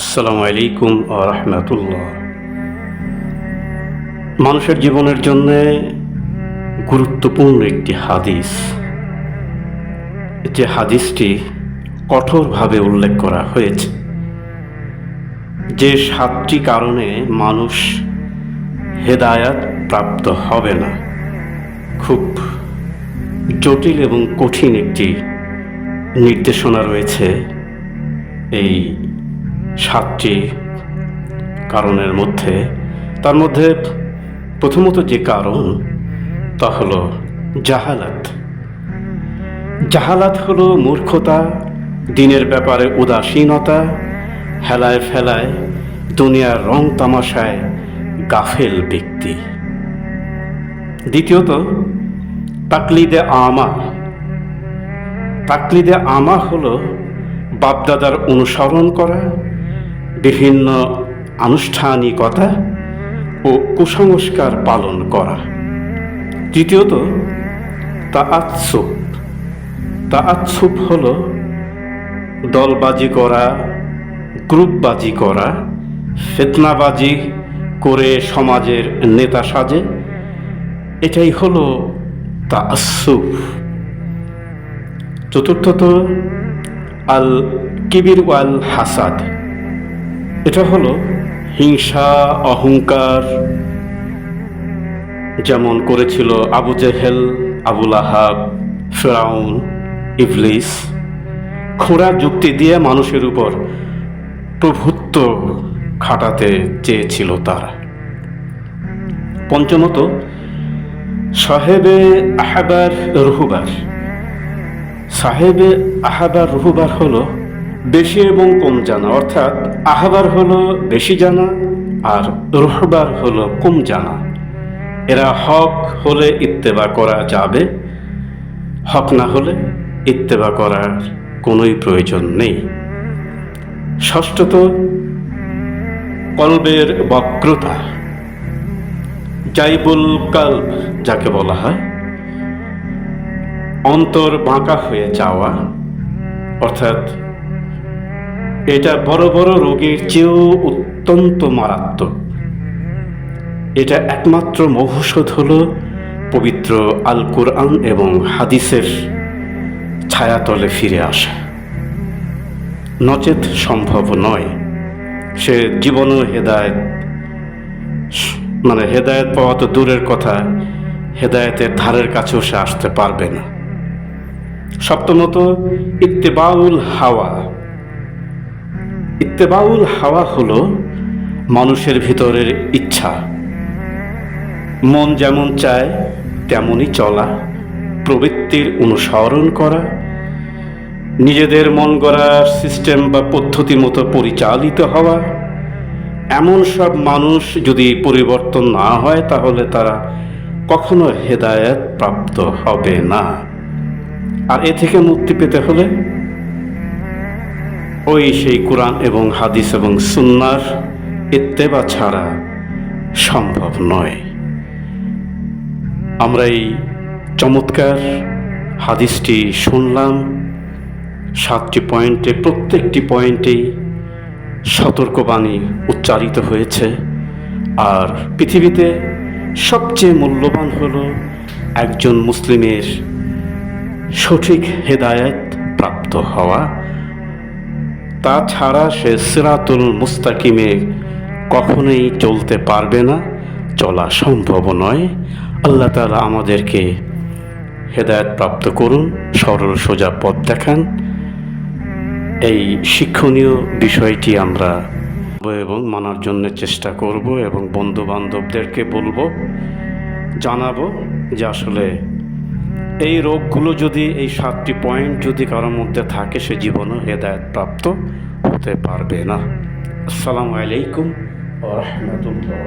আসসালামু আলাইকুম রহমতুল্লাহ। মানুষের জীবনের জন্য গুরুত্বপূর্ণ একটি হাদিস। যে হাদিসটি কঠোরভাবে উল্লেখ করা হয়েছে। যে সাতটি কারণে মানুষ হেদায়াত প্রাপ্ত হবে না। খুব জটিল এবং কঠিন একটি নির্দেশনা রয়েছে এই সাতটি কারণের মধ্যে, তার মধ্যে প্রথমত যে কারণ, তা হলো জাহালাত। জাহালাত হলো মূর্খতা, দিনের ব্যাপারে উদাসীনতা, হেলায় ফেলায় দুনিয়ার রং তামাশায় গাফেল ব্যক্তি। দ্বিতীয়ত, তাকলিদে আমা। তাকলিদে আমা হলো বাপদাদার অনুসরণ করা বিভিন্ন আনুষ্ঠানিকতা ও কুসংস্কার পালন করা। তৃতীয়ত তা আৎসুপ তা আৎসুপ হল দলবাজি করা, গ্রুপবাজি করা, ফেতনাবাজি করে সমাজের নেতা সাজে। এটাই হলো তা আসুফ চতুর্থত আল কিবির ওয়াল হাসাদ এটা হলো হিংসা, অহংকার, যেমন করেছিল আবু জেহেল আবুল আহাব ফেরাউন, ইবলিস। খোঁড়া যুক্তি দিয়ে মানুষের উপর প্রভুত্ব খাটাতে চেয়েছিল তারা। পঞ্চমত, সাহেবে আহাবার রহুবার। সাহেবে আহাবার রহুবার হলো বেশি এবং কম জানা, অর্থাৎ আহাবার হলো বেশি জানা আর রুহবার হলো কম জানা। এরা হক হলে ইত্তেবা করা যাবে, হক না হলে ইত্তেবা করার কোনোই প্রয়োজন নেই। ষষ্ঠত, কলবের বক্রতা। জাইবুল কাল্ব যাকে বলা হয়, অন্তর বাঁকা হয়ে যাওয়া, অর্থাৎ এটা বড় বড় রোগের চেয়েও অত্যন্ত মারাত্মক। এটা একমাত্র মহৌষধ হল পবিত্র আল কোরআন এবং হাদিসের ছায়াতলে ফিরে আসা। নচেত সম্ভব নয়, সে জীবনও হেদায়ত মানে হেদায়ত পাওয়া তো দূরের কথা, হেদায়তের ধারের কাছেও সে আসতে পারবে না। সপ্তমত, ইত্তেবাউল হাওয়া। ইত্তেবাউল হাওয়া হলো মানুষের ভিতরের ইচ্ছা। মন যেমন চায়, তেমনই চলা, প্রবৃত্তির অনুসরণ করা, নিজেদের মন গড়ার সিস্টেম বা পদ্ধতি মতো পরিচালিত হওয়া। এমন সব মানুষ যদি পরিবর্তন না হয়, তাহলে তারা কখনো হেদায়ত প্রাপ্ত হবে না। আর এ থেকে মুক্তি পেতে হলে ওই সেই কোরআন এবং হাদিস এবং সুন্নার ইত্তেবা ছাড়া সম্ভব নয়। আমরা এই চমৎকার হাদিসটি শুনলাম, সাতটি পয়েন্টে, প্রত্যেকটি পয়েন্টেই সতর্কবাণী উচ্চারিত হয়েছে। আর পৃথিবীতে সবচেয়ে মূল্যবান হল একজন মুসলিমের সঠিক হেদায়ত প্রাপ্ত হওয়া। তাছাড়া সে সিরাতুল মুস্তাকিমে কখনোই চলতে পারবে না, চলা সম্ভব নয়। আল্লাহ তালা আমাদেরকে হেদায়ত প্রাপ্ত করুন, সরল সোজা পথ দেখান। এই শিক্ষণীয় বিষয়টি আমরা এবং মানার জন্য চেষ্টা করব এবং বন্ধু বান্ধবদেরকে বলব, জানাব যে আসলে এই রোগগুলো যদি এই সাতটি পয়েন্ট যদি কারোর মধ্যে থাকে, সে জীবনও হেদায়ত প্রাপ্ত হতে পারবে না। আসসালামু আলাইকুম রহমতুল্লাহ।